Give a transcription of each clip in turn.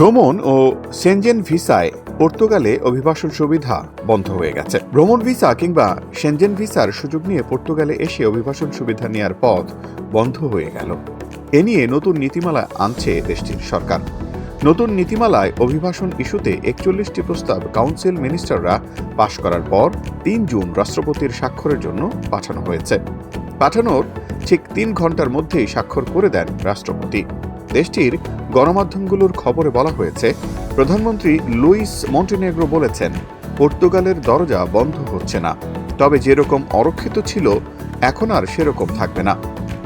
ভ্রমণ ও সেনজেন ভিসায় পর্তুগালে অভিবাসন সুবিধা বন্ধ হয়ে গেছে। ভ্রমণ ভিসা কিংবা সেনজেন ভিসার সুযোগ নিয়ে পর্তুগালে এসে অভিবাসন সুবিধা নেওয়ার পথ বন্ধ হয়ে গেল। এ নিয়ে নতুন নীতিমালা আনছে দেশটির সরকার। নতুন নীতিমালায় অভিবাসন ইস্যুতে একচল্লিশটি প্রস্তাব কাউন্সিল মিনিস্টাররা পাশ করার পর তিন জুন রাষ্ট্রপতির স্বাক্ষরের জন্য পাঠানো হয়েছে। পাঠানোর ঠিক তিন ঘণ্টার মধ্যেই স্বাক্ষর করে দেন রাষ্ট্রপতি। দেশটির গণমাধ্যমগুলোর খবরে বলা হয়েছে, প্রধানমন্ত্রী লুইস মন্টেনেগ্রো বলেছেন, পর্তুগালের দরজা বন্ধ হচ্ছে না। তবে যেরকম অরক্ষিত ছিল, এখন আর সেরকম থাকবে না।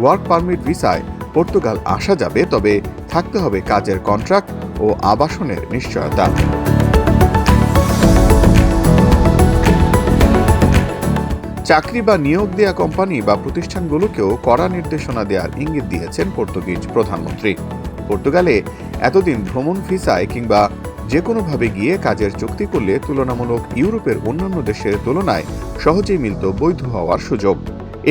ওয়ার্ক পারমিট ভিসায় পর্তুগাল আসা যাবে, তবে থাকতে হবে কাজের কন্ট্রাক্ট ও আবাসনের নিশ্চয়তা। চাকরি বা নিয়োগ দেয়া কোম্পানি বা প্রতিষ্ঠানগুলোকেও কড়া নির্দেশনা দেওয়ার ইঙ্গিত দিয়েছেন পর্তুগিজ প্রধানমন্ত্রী। পর্তুগালে এতদিন ভ্রমণ ভিসায় কিংবা যে কোনোভাবে গিয়ে কাজের চুক্তি করলে তুলনামূলক ইউরোপের অন্যান্য দেশের তুলনায় সহজেই মিলত বৈধ হওয়ার সুযোগ।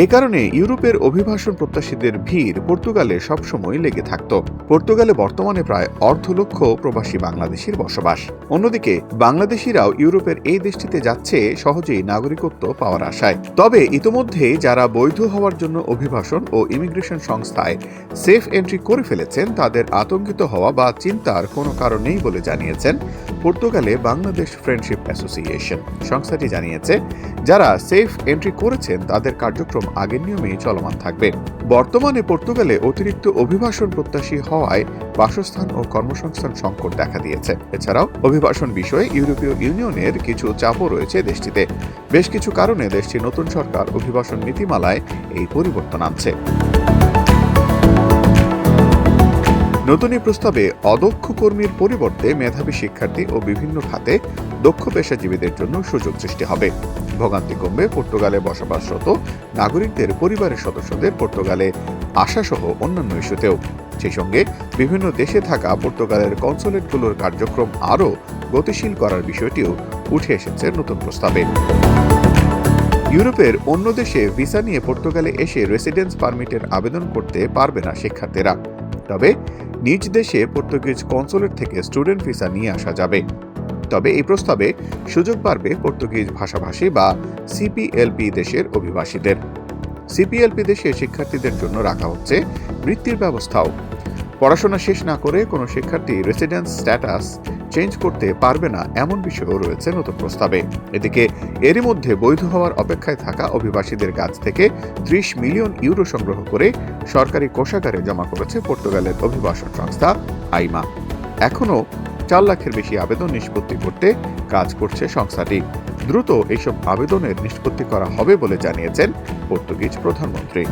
এ কারণে ইউরোপের অভিবাসন প্রত্যাশীদের ভিড় পর্তুগালে সবসময় লেগে থাকত। পর্তুগালে বর্তমানে প্রায় অর্ধ লক্ষ প্রবাসী বাংলাদেশির বসবাস। অন্যদিকে, বাংলাদেশিরাও ইউরোপের এই দেশটিতে যাচ্ছে সহজেই নাগরিকত্ব পাওয়ার আশায়। তবে ইতোমধ্যে যারা বৈধ হওয়ার জন্য অভিবাসন ও ইমিগ্রেশন সংস্থায় সেফ এন্ট্রি করে ফেলেছেন, তাদের আতঙ্কিত হওয়া বা চিন্তার কোনো কারণ নেই বলে জানিয়েছেন পর্তুগালে বাংলাদেশ ফ্রেন্ডশিপ অ্যাসোসিয়েশন। সংস্থাটি জানিয়েছে, যারা সেফ এন্ট্রি করেছেন, তাদের কার্যক্রম আগের নিয়মেই চলমান থাকবে। বর্তমানে পর্তুগালে অতিরিক্ত অভিবাসন প্রত্যাশী হওয়ায় বাসস্থান ও কর্মসংস্থান সংকট দেখা দিয়েছে। এছাড়াও অভিবাসন বিষয়ে ইউরোপীয় ইউনিয়নের কিছু চাপও রয়েছে দেশটিতে। বেশ কিছু কারণে দেশটির নতুন সরকার অভিবাসন নীতিমালায় এই পরিবর্তন আনছে। নতুন এই প্রস্তাবে অদক্ষ কর্মীর পরিবর্তে মেধাবী শিক্ষার্থী ও বিভিন্ন খাতে দক্ষ পেশাজীবীদের জন্য সুযোগ সৃষ্টি হবে। ভোগান্তি কমবে পর্তুগালে বসবাসরত নাগরিকদের পরিবারের সদস্যদের পর্তুগালে আসাসহ অন্যান্য ইস্যুতেও। সেই সঙ্গে বিভিন্ন দেশে থাকা পর্তুগালের কনসুলেটগুলোর কার্যক্রম আরও গতিশীল করার বিষয়টিও উঠে এসেছে নতুন প্রস্তাবে। ইউরোপের অন্য দেশে ভিসা নিয়ে পর্তুগালে এসে রেসিডেন্স পারমিটের আবেদন করতে পারবে না শিক্ষার্থীরা। তবে নিজ দেশে পর্তুগিজ কনসুলেট থেকে স্টুডেন্ট ভিসা নিয়ে আসা যাবে। তবে এই প্রস্তাবে সুযোগ পারবে পর্তুগিজ ভাষাভাষী বা সিপিএলপি দেশের অভিবাসীদের। সিপিএলপি দেশে শিক্ষার্থীদের জন্য রাখা হচ্ছে বৃত্তির ব্যবস্থাও। পড়াশোনা শেষ না করে কোনো শিক্ষার্থী রেসিডেন্স স্ট্যাটাস চেঞ্জ করতে পারবে না এমন বিষয়ও রয়েছে নতুন প্রস্তাবে। এদিকে এরই মধ্যে বৈধ হওয়ার অপেক্ষায় থাকা অভিবাসীদের কাছ থেকে ত্রিশ মিলিয়ন ইউরো সংগ্রহ করে সরকারি কোষাগারে জমা করেছে পর্তুগালের অভিবাসন সংস্থা আইমা। এখনও চার লাখের বেশি আবেদন নিষ্পত্তি করতে কাজ করছে সংস্থাটি। দ্রুত এইসব আবেদনের নিষ্পত্তি করা হবে বলে জানিয়েছেন পর্তুগিজ প্রধানমন্ত্রী।